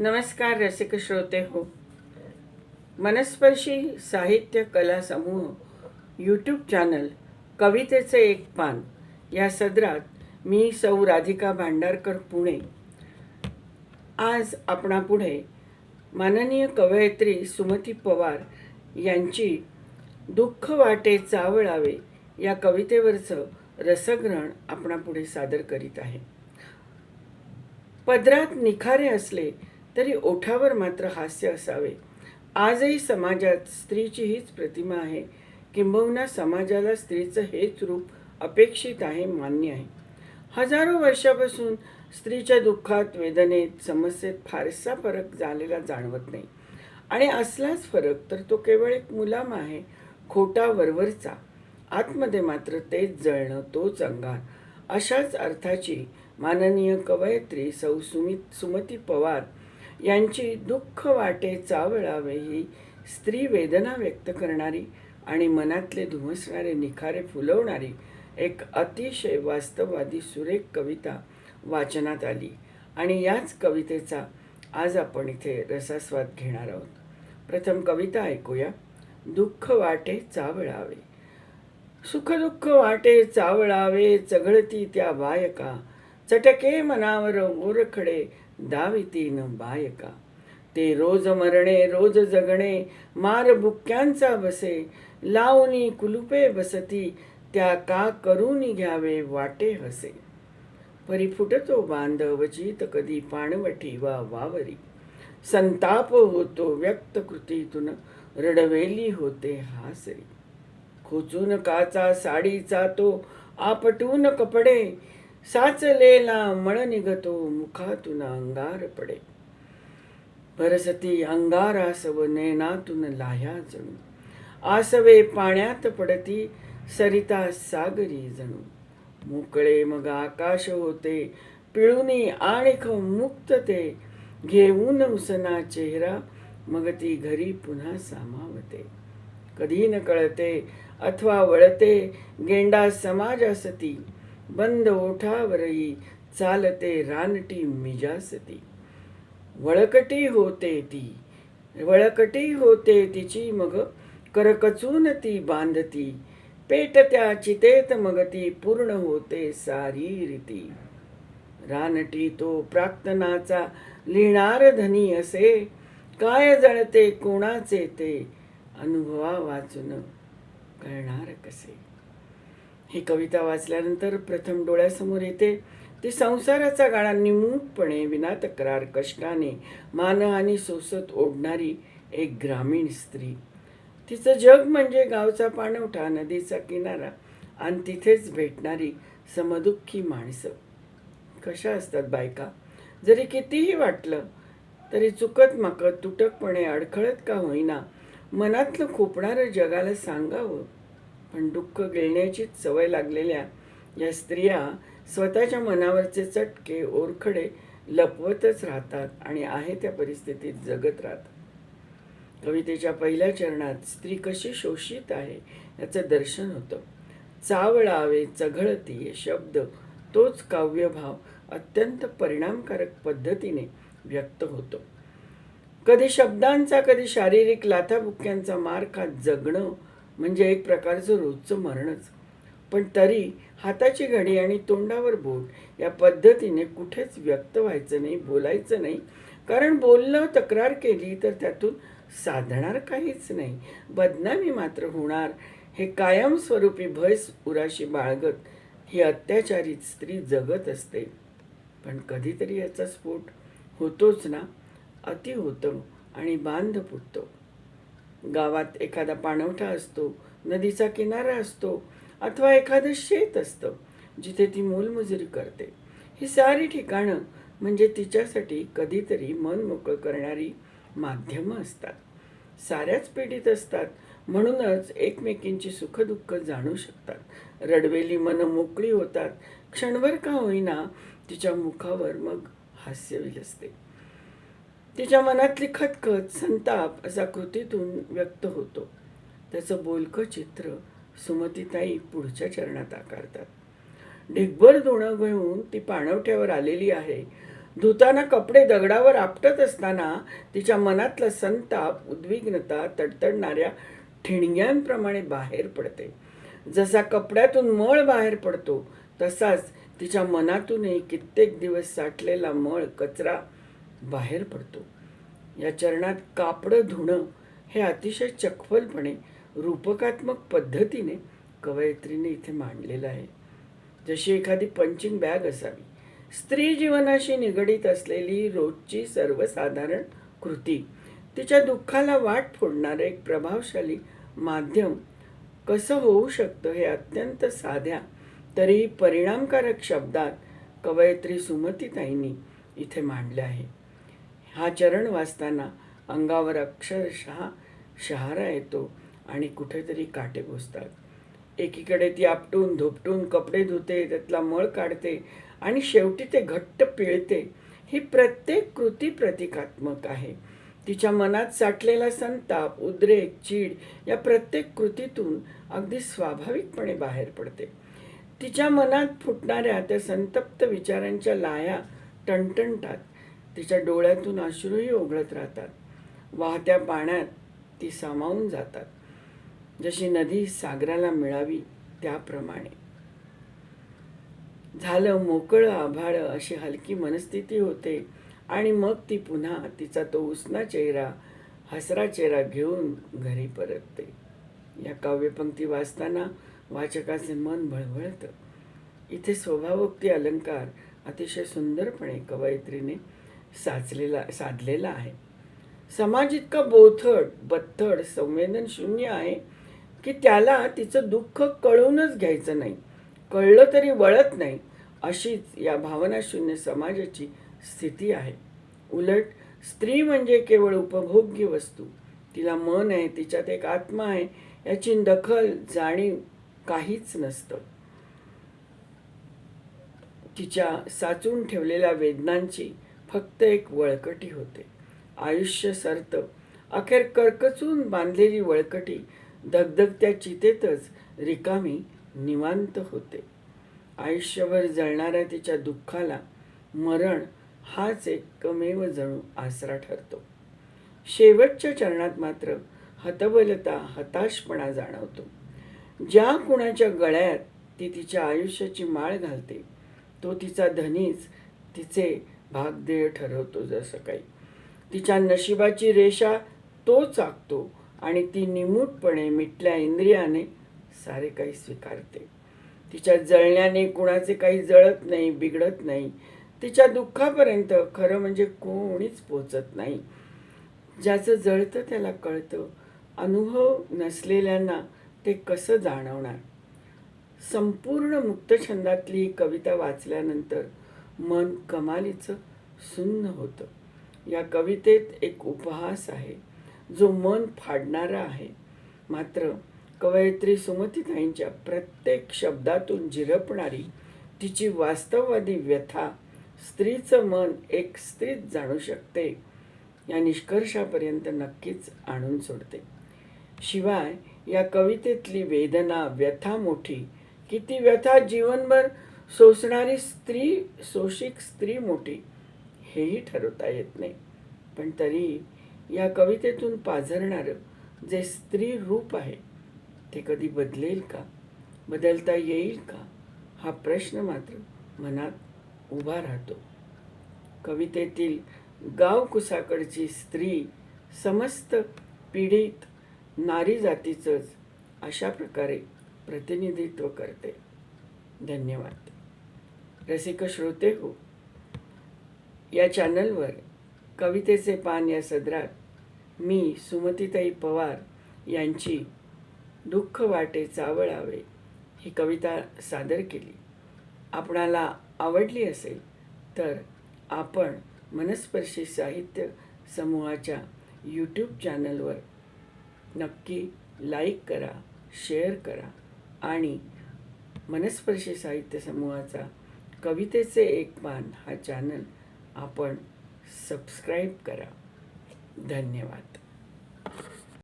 नमस्कार रसिक श्रोते हो. मनस्पर्शी साहित्य कला समूह यूट्यूब चॅनल कवितेचे एक पान. या सदरात मी सौ राधिका भांडारकर पुणे. आज आपणापुढे माननीय कवयित्री सुमती पवार यांची दुःख वाटे चावळावे या कवितेवरचं रसग्रहण आपणापुढे सादर करीत आहे. पदरात निखारे असले तरी ओठावर मात्र हास्य असावे. आजही समाजात स्त्रीची हीच प्रतिमा आहे. किंबहुना समाजाला स्त्रीचं हेच रूप अपेक्षित आहे मान्य आहे. हजारो वर्षापासून स्त्रीच्या दुःखात वेदनेत समस्येत फारसा फरक झालेला जाणवत नाही. आणि असलाच फरक तर तो केवळ एक मुलाम आहे खोटा वरवरचा. आतमध्ये मात्र तेच जळणं तोच अंगार. अशाच अर्थाची माननीय कवयित्री सौ सुमित सुमती पवार यांची दुःख वाटे चावळावेही स्त्री वेदना व्यक्त करणारी आणि मनातले धुमसणारे निखारे फुलवणारी एक अतिशय वास्तववादी सुरेख कविता वाचनात आली. आणि याच कवितेचा आज आपण इथे रसास्वाद घेणार आहोत. प्रथम कविता ऐकूया. दुःख वाटे चावळावे. सुखदुःख वाटे चावळावे चघळती त्या बायका. चटके मनावर ओरखडे दावितीन बायका ते रोज मरणे रोज जगणे मार बुक्क्यांचा बसे लावणी कुलुपे बसती त्या का करून घ्यावे वाटे हसे. परी फुटतो बांधव चित कधी पाणवठी वा वावरी. संताप होतो व्यक्त कृतीतून रडवेली होते हासरी खोचून काचा साडीचा तो आपटून कपडे साचलेला मळ निघतो मुखातून अंगार पडे. भरसती अंगारासव नैनातून लाह्या जणू. आसवे पाण्यात पडती सरिता सागरी जणू. मोकळे मग आकाश होते पिळूनी आणिख मुक्त ते. घेऊन उसना चेहरा मग ती घरी पुन्हा सामावते. कधी न कळते अथवा वळते गेंडा समाजासती. बंद ओठावरही चालते रानटी मिजासती. वळकटी होते ती वळकटी होते तिची मग करकचून ती बांधती. पेट त्या चितेत मग ती पूर्ण होते सारी रीती. रानटी तो प्राक्तनाचा लिहिणार धनी असे. काय जळते कोणाचे ते अनुभवा वाचून कळणार कसे? ही कविता वाचल्यानंतर प्रथम डोळ्यासमोर येते. ती संसाराचा गाळा निमूटपणे विना तक्रार कष्टाने मानहानी सोसत ओढणारी एक ग्रामीण स्त्री. तिचं जग म्हणजे गावचा पाणवठा नदीचा किनारा आणि तिथेच भेटणारी समदुःखी माणसं. कशा असतात बायका? जरी कितीही वाटलं तरी चुकत माकत तुटकपणे अडखळत का होईना मनातलं खोपणारं जगाला सांगावं पण दुःख गिळण्याचीच सवय लागलेल्या या स्त्रिया स्वतःच्या मनावरचे चटके ओरखडे लपवतच राहतात आणि आहे त्या परिस्थितीत जगत राहतात. कवितेच्या पहिल्या चरणात स्त्री कशी शोषित आहे याचं दर्शन होतं. चावळावे चघळती शब्द तोच काव्यभाव अत्यंत परिणामकारक पद्धतीने व्यक्त होतो. कधी शब्दांचा कधी शारीरिक लाथाबुक्क्यांचा मार खात जगणं म्हणजे एक प्रकारचं रोजचं मरणच. पण तरी हाताची घडी आणि तोंडावर बोट या पद्धतीने कुठेच व्यक्त व्हायचं नाही बोलायचं नाही. कारण बोलणं तक्रार केली तर त्यातून साधणार काहीच नाही. बदनामी मात्र होणार. हे कायमस्वरूपी भयस उराशी बाळगत ही अत्याचारित स्त्री जगत असते. पण कधीतरी याचा स्फोट होतोच ना. अति होतं आणि बांध फुटतो. गावात एखादा पाणवठा असतो नदीचा किनारा असतो अथवा एखादं शेत असतं जिथे ती मोलमजुरी करते. ही सारी ठिकाणं म्हणजे तिच्यासाठी कधीतरी मन मोकळं करणारी माध्यमं असतात. साऱ्याच पिढीत असतात म्हणूनच एकमेकींची सुखदुःख जाणू शकतात. रडवेली मनं मोकळी होतात क्षणभर का होईना तिच्या मुखावर मग हास्य विलसते. तिच्या मनातली खतखत संताप असा कृतीतून व्यक्त होतो. त्याचं बोलकं चित्र सुमतीताई पुढच्या चरणात आकारतात. ढिगभर धुणं घेऊन ती पाणवठ्यावर आलेली आहे. धुताना कपडे दगडावर आपटत असताना तिच्या मनातला संताप उद्विग्नता तडतडणाऱ्या ठिणग्यांप्रमाणे बाहेर पडते. जसा कपड्यातून मळ बाहेर पडतो तसाच तिच्या मनातूनही कित्येक दिवस साठलेला मळ कचरा बाहेर पडतो. या चरणात कापडं धुणं हे अतिशय चखफलपणे रूपकात्मक पद्धतीने कवयित्रीने इथे मांडलेलं आहे. जशी एखादी पंचिंग बॅग असावी. स्त्री जीवनाशी निगडीत असलेली रोजची सर्वसाधारण कृती तिच्या दुःखाला वाट फोडणारं एक प्रभावशाली माध्यम कसं होऊ शकतं हे अत्यंत साध्या तरी परिणामकारक शब्दात कवयित्री सुमतीताईंनी इथे मांडले आहे. हा चरण वाचताना अंगावर अक्षरशः शहारा येतो आणि कुठेतरी काटे पोचतात. एकीकडे ती आपटून धोपटून कपडे धुते त्यातला मळ काढते आणि शेवटी ते घट्ट पिळते. ही प्रत्येक कृती प्रतिकात्मक आहे. तिच्या मनात साठलेला संताप उद्रेक चीड या प्रत्येक कृतीतून अगदी स्वाभाविकपणे बाहेर पडते. तिच्या मनात फुटणाऱ्या त्या संतप्त विचारांच्या लाया टणटणतात. तिच्या डोळ्यातून अश्रूही ओघळत राहतात. वाहत्या पाण्यात ती सामावून जातात. जशी नदी सागराला मिळावी त्याप्रमाणे. झालं मोकळं आभाळ अशी हलकी मनस्थिती होते आणि मग ती पुन्हा तिचा तो उसना चेहरा हसरा चेहरा घेऊन घरी परतते. या काव्यपंक्ती वाचताना वाचकाचे मन भळभळतं. इथे स्वभावोक्ती अलंकार अतिशय सुंदरपणे कवयित्रीने साचलेला साधलेला आहे. समाज इतका बोथड बत्थड संवेदनशून्य आहे की त्याला तिचं दुःख कळूनच घ्यायचं नाही. कळलं तरी वळत नाही. अशीच या भावनाशून्य समाजाची स्थिती आहे. उलट स्त्री म्हणजे केवळ उपभोग्य वस्तू. तिला मन आहे तिच्यात एक आत्मा आहे याची दखल जाणीव काहीच नसतं. तिच्या साचून ठेवलेल्या वेदनांची फक्त एक वळकटी होते. आयुष्य सरत. अखेर करकचून बांधलेली वळकटी धगधगत्या चितेतच रिकामी निवांत होते. आयुष्यभर जळणाऱ्या तिच्या दुःखाला मरण हाच एकमेव जणू आसरा ठरतो. शेवटच्या चरणात मात्र हतबलता हताशपणा जाणवतो. ज्या कुणाच्या गळ्यात ती तिच्या आयुष्याची माळ घालते तो तिचा धनीच तिचे भागदेय ठरवतो जसं काही. तिच्या नशिबाची रेषा तो चाकतो आणि ती निमूटपणे मिटल्या इंद्रियाने सारे काही स्वीकारते. तिच्या जळण्याने कुणाचे काही जळत नाही बिघडत नाही. तिच्या दुःखापर्यंत खरं म्हणजे कोणीच पोचत नाही. ज्याचं जळतं त्याला कळतं. अनुभव नसलेल्यांना ते कसं जाणवणार? संपूर्ण मुक्तछंदातली कविता वाचल्यानंतर मन कमालीचं सुन्न होतं. या कवितेत एक उपहास आहे. जो मन फाडणारा आहे. मात्र कवयित्री सुमतीताईंच्या प्रत्येक शब्दातून झिरपणारी तिची वास्तववादी व्यथा स्त्रीचं मन एक स्त्रीच जाणू शकते या निष्कर्षापर्यंत नक्कीच आणून सोडते. शिवाय या कवितेतली वेदना व्यथा मोठी किती व्यथा जीवनभर सोसणारी स्त्री सोशिक स्त्री मोठी हेही ठरवता येत नाही. पण तरी या कवितेतून पाझरणारं जे स्त्री रूप आहे ते कधी बदलेल का? बदलता येईल का? हा प्रश्न मात्र मनात उभा राहतो. कवितेतील गावकुसाकडची स्त्री समस्त पीडित नारी जातीचंच अशा प्रकारे प्रतिनिधित्व करते. धन्यवाद. रसिक श्रोते हो. या चॅनलवर कवितेचे पान या सदरात मी सुमतीताई पवार यांची दुःख वाटे चावळावे ही कविता सादर केली. आपणाला आवडली असेल तर आपण मनस्पर्शी साहित्य समूहाच्या यूट्यूब चॅनलवर नक्की लाईक करा शेअर करा आणि मनस्पर्शी साहित्य समूहाचा कवितेचे एक पान हा चॅनल आपण सबस्क्राईब करा. धन्यवाद.